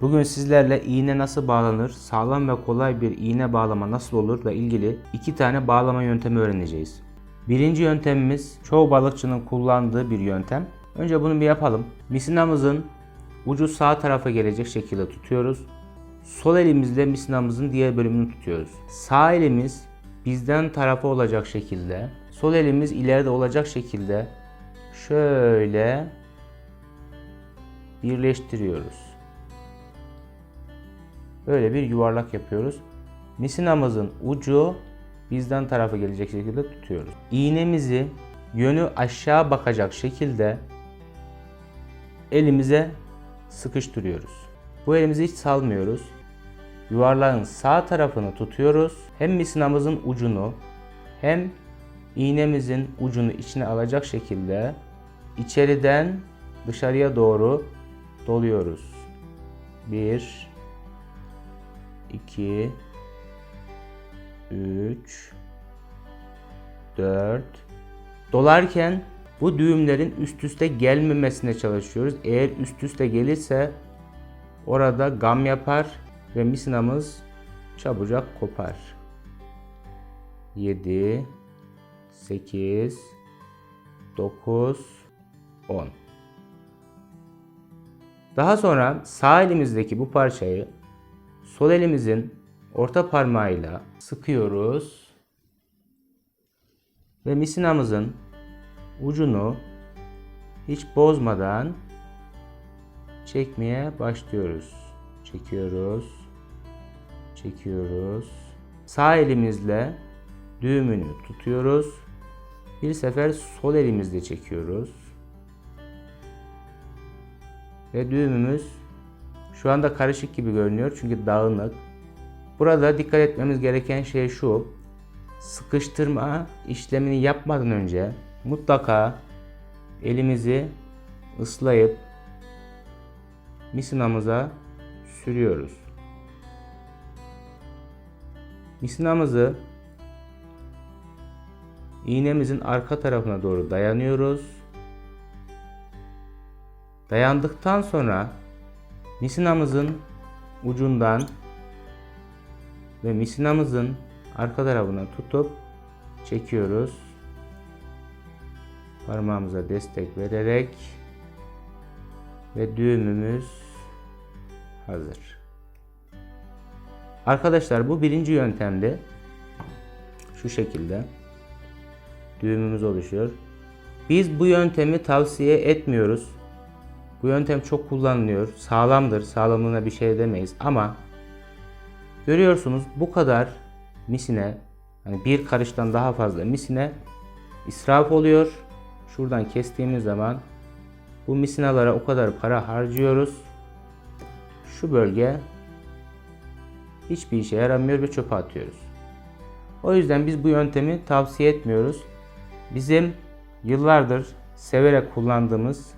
Bugün sizlerle iğne nasıl bağlanır, sağlam ve kolay bir iğne bağlama nasıl olur ile ilgili iki tane bağlama yöntemi öğreneceğiz. Birinci yöntemimiz çoğu balıkçının kullandığı bir yöntem. Önce bunu bir yapalım. Misinamızın ucu sağ tarafa gelecek şekilde tutuyoruz. Sol elimizle misinamızın diğer bölümünü tutuyoruz. Sağ elimiz bizden tarafa olacak şekilde, sol elimiz ileride olacak şekilde şöyle birleştiriyoruz. Böyle bir yuvarlak yapıyoruz. Misinamızın ucu bizden tarafa gelecek şekilde tutuyoruz. İğnemizi yönü aşağı bakacak şekilde elimize sıkıştırıyoruz. Bu elimizi hiç salmıyoruz. Yuvarlağın sağ tarafını tutuyoruz. Hem misinamızın ucunu hem iğnemizin ucunu içine alacak şekilde içeriden dışarıya doğru doluyoruz. 1 2 3 4 Dolarken bu düğümlerin üst üste gelmemesine çalışıyoruz. Eğer üst üste gelirse orada gam yapar ve misinamız çabucak kopar. 7 8 9 10 Daha sonra sağ elimizdeki bu parçayı sol elimizin orta parmağıyla sıkıyoruz ve misinamızın ucunu hiç bozmadan çekmeye başlıyoruz. Çekiyoruz. Çekiyoruz. Sağ elimizle düğümünü tutuyoruz. Bir sefer sol elimizle çekiyoruz. Ve düğümümüz şu anda karışık gibi görünüyor çünkü dağınık. Burada dikkat etmemiz gereken şey şu. Sıkıştırma işlemini yapmadan önce mutlaka elimizi ıslayıp misinamıza sürüyoruz. Misinamızı iğnemizin arka tarafına doğru dayanıyoruz. Dayandıktan sonra misinamızın ucundan ve misinamızın arka tarafına tutup çekiyoruz. Parmağımıza destek vererek ve düğümümüz hazır. Arkadaşlar bu birinci yöntemde şu şekilde düğümümüz oluşuyor. Biz bu yöntemi tavsiye etmiyoruz. Bu yöntem çok kullanılıyor. Sağlamdır. Sağlamlığına bir şey demeyiz ama görüyorsunuz bu kadar misine hani bir karıştan daha fazla misine israf oluyor. Şuradan kestiğimiz zaman bu misinalara o kadar para harcıyoruz. Şu bölge hiçbir işe yaramıyor ve çöpe atıyoruz. O yüzden biz bu yöntemi tavsiye etmiyoruz. Bizim yıllardır severek kullandığımız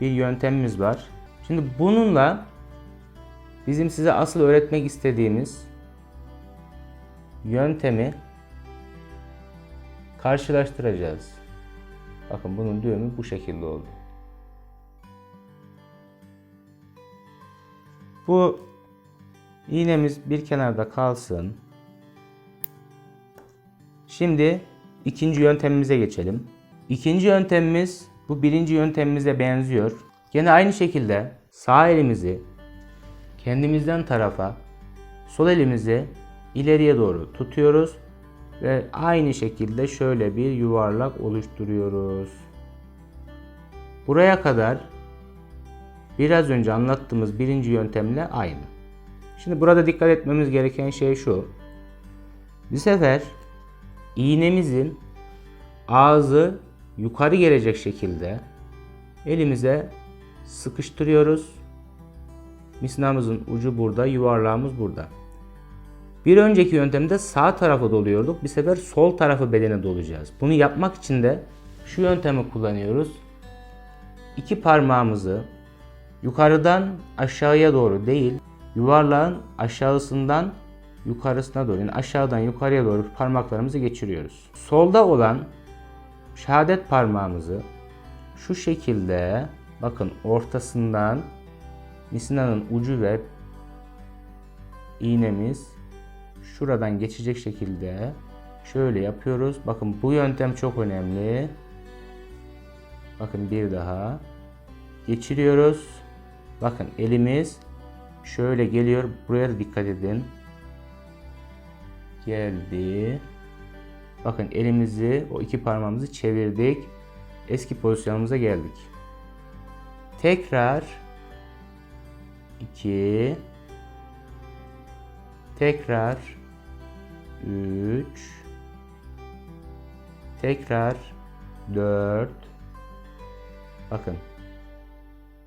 bir yöntemimiz var. Şimdi bununla bizim size asıl öğretmek istediğimiz yöntemi karşılaştıracağız. Bakın bunun düğümü bu şekilde oldu. Bu iğnemiz bir kenarda kalsın. Şimdi ikinci yöntemimize geçelim. İkinci yöntemimiz bu birinci yöntemimize benziyor. Yine aynı şekilde sağ elimizi kendimizden tarafa, sol elimizi ileriye doğru tutuyoruz ve aynı şekilde şöyle bir yuvarlak oluşturuyoruz. Buraya kadar biraz önce anlattığımız birinci yöntemle aynı. Şimdi burada dikkat etmemiz gereken şey şu. Bir sefer iğnemizin ağzı yukarı gelecek şekilde elimize sıkıştırıyoruz. Misinamızın ucu burada, yuvarlağımız burada. Bir önceki yöntemde sağ tarafı doluyorduk. Bir sefer sol tarafı bedene dolacağız. Bunu yapmak için de şu yöntemi kullanıyoruz. İki parmağımızı yukarıdan aşağıya doğru değil, yuvarlağın aşağısından yukarısına doğru, yani aşağıdan yukarıya doğru parmaklarımızı geçiriyoruz. Solda olan şehadet parmağımızı şu şekilde bakın ortasından misinanın ucu ve iğnemiz şuradan geçecek şekilde şöyle yapıyoruz. Bakın bu yöntem çok önemli. Bakın bir daha geçiriyoruz. Bakın elimiz şöyle geliyor. Buraya da dikkat edin. Geldi. Bakın elimizi o iki parmağımızı çevirdik. Eski pozisyonumuza geldik. Tekrar 2 Tekrar 3 Tekrar 4 Bakın.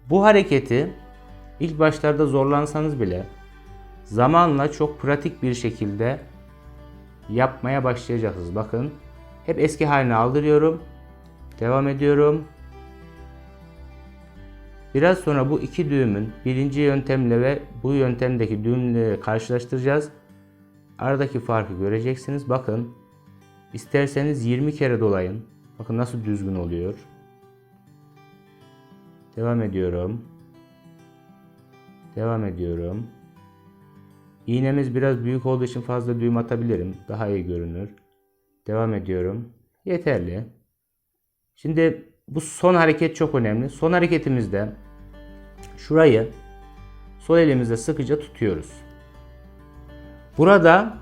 Bu hareketi ilk başlarda zorlansanız bile zamanla çok pratik bir şekilde yapmaya başlayacaksınız. Bakın. Hep eski haline aldırıyorum. Devam ediyorum. Biraz sonra bu iki düğümün birinci yöntemle ve bu yöntemdeki düğümleri karşılaştıracağız. Aradaki farkı göreceksiniz. Bakın isterseniz 20 kere dolayın. Bakın nasıl düzgün oluyor. Devam ediyorum. Devam ediyorum. İğnemiz biraz büyük olduğu için fazla düğüm atabilirim. Daha iyi görünür. Devam ediyorum. Yeterli. Şimdi bu son hareket çok önemli. Son hareketimizde şurayı sol elimizle sıkıca tutuyoruz. Burada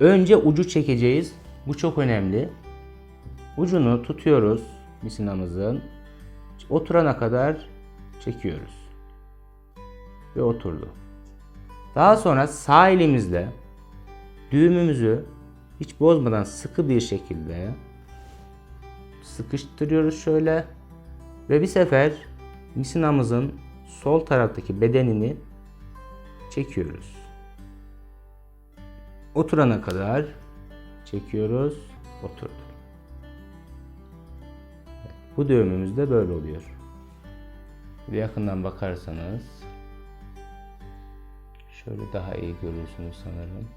önce ucu çekeceğiz. Bu çok önemli. Ucunu tutuyoruz misinamızın. Oturana kadar çekiyoruz. Ve oturdu. Daha sonra sağ elimizle düğümümüzü hiç bozmadan sıkı bir şekilde sıkıştırıyoruz şöyle ve bir sefer misinamızın sol taraftaki bedenini çekiyoruz. Oturana kadar çekiyoruz. Oturdu. Bu düğümümüz de böyle oluyor. Bir yakından bakarsanız şöyle daha iyi görürsünüz sanırım.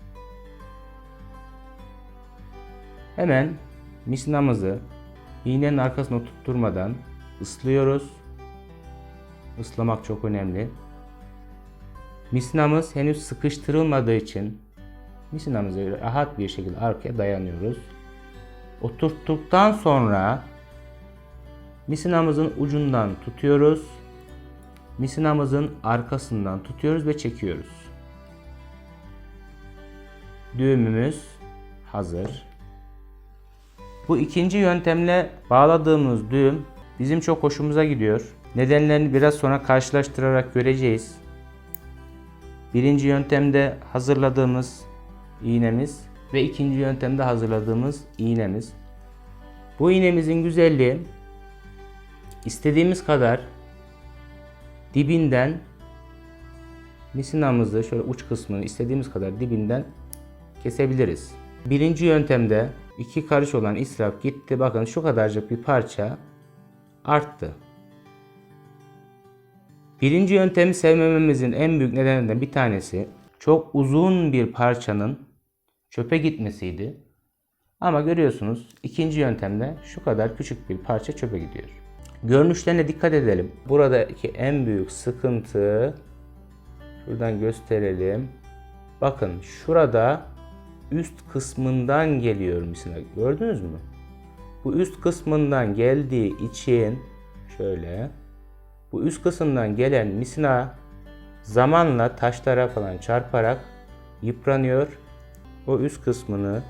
Hemen misinamızı İğnenin arkasına tutturmadan ıslıyoruz. Islamak çok önemli. Misinamız henüz sıkıştırılmadığı için misinamızı rahat bir şekilde arkaya dayanıyoruz. Oturttuktan sonra misinamızın ucundan tutuyoruz. Misinamızın arkasından tutuyoruz ve çekiyoruz. Düğümümüz hazır. Bu ikinci yöntemle bağladığımız düğüm bizim çok hoşumuza gidiyor. Nedenlerini biraz sonra karşılaştırarak göreceğiz. Birinci yöntemde hazırladığımız iğnemiz ve ikinci yöntemde hazırladığımız iğnemiz. Bu iğnemizin güzelliği istediğimiz kadar dibinden misinamızı şöyle uç kısmını istediğimiz kadar dibinden kesebiliriz. Birinci yöntemde iki karış olan israf gitti. Bakın şu kadarcık bir parça arttı. Birinci yöntemi sevmememizin en büyük nedenlerinden bir tanesi çok uzun bir parçanın çöpe gitmesiydi. Ama görüyorsunuz ikinci yöntemde şu kadar küçük bir parça çöpe gidiyor. Görünüşlerine dikkat edelim. Buradaki en büyük sıkıntı şuradan gösterelim. Bakın şurada üst kısmından geliyor misina. Gördünüz mü? Bu üst kısmından geldiği için şöyle bu üst kısımdan gelen misina zamanla taşlara falan çarparak yıpranıyor. O üst kısmını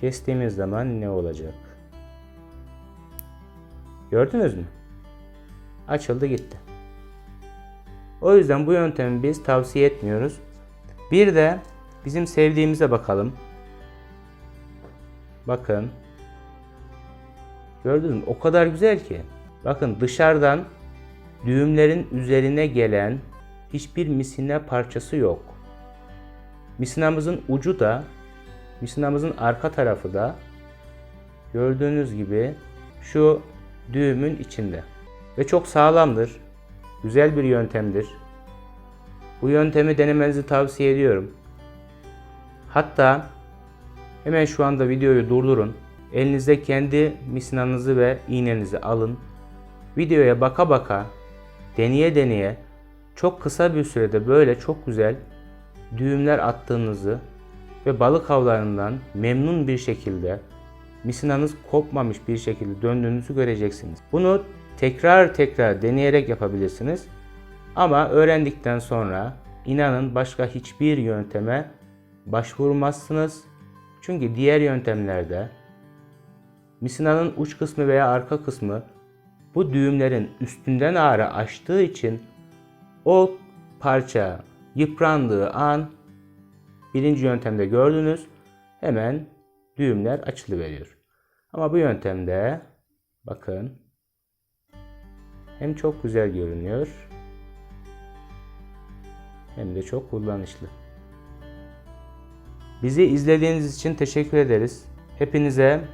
kestiğimiz zaman ne olacak? Gördünüz mü? Açıldı gitti. O yüzden bu yöntemi biz tavsiye etmiyoruz. Bir de Bizim sevdiğimize bakalım. Bakın. Gördünüz mü? O kadar güzel ki. Bakın dışarıdan düğümlerin üzerine gelen hiçbir misine parçası yok. Misinamızın ucu da misinamızın arka tarafı da gördüğünüz gibi şu düğümün içinde. Ve çok sağlamdır. Güzel bir yöntemdir. Bu yöntemi denemenizi tavsiye ediyorum. Hatta hemen şu anda videoyu durdurun. Elinizde kendi misinanızı ve iğnenizi alın. Videoya baka baka deneye deneye çok kısa bir sürede böyle çok güzel düğümler attığınızı ve balık avlarından memnun bir şekilde misinanız kopmamış bir şekilde döndüğünüzü göreceksiniz. Bunu tekrar tekrar deneyerek yapabilirsiniz. Ama öğrendikten sonra inanın başka hiçbir yönteme başvurmazsınız. Çünkü diğer yöntemlerde misinanın uç kısmı veya arka kısmı bu düğümlerin üstünden ağrı açtığı için o parça yıprandığı an birinci yöntemde gördünüz hemen düğümler açılıveriyor. Ama bu yöntemde bakın hem çok güzel görünüyor hem de çok kullanışlı. Bizi izlediğiniz için teşekkür ederiz. Hepinize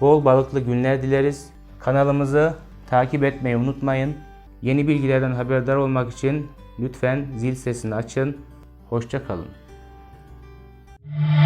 bol balıklı günler dileriz. Kanalımızı takip etmeyi unutmayın. Yeni bilgilerden haberdar olmak için lütfen zil sesini açın. Hoşçakalın. kalın.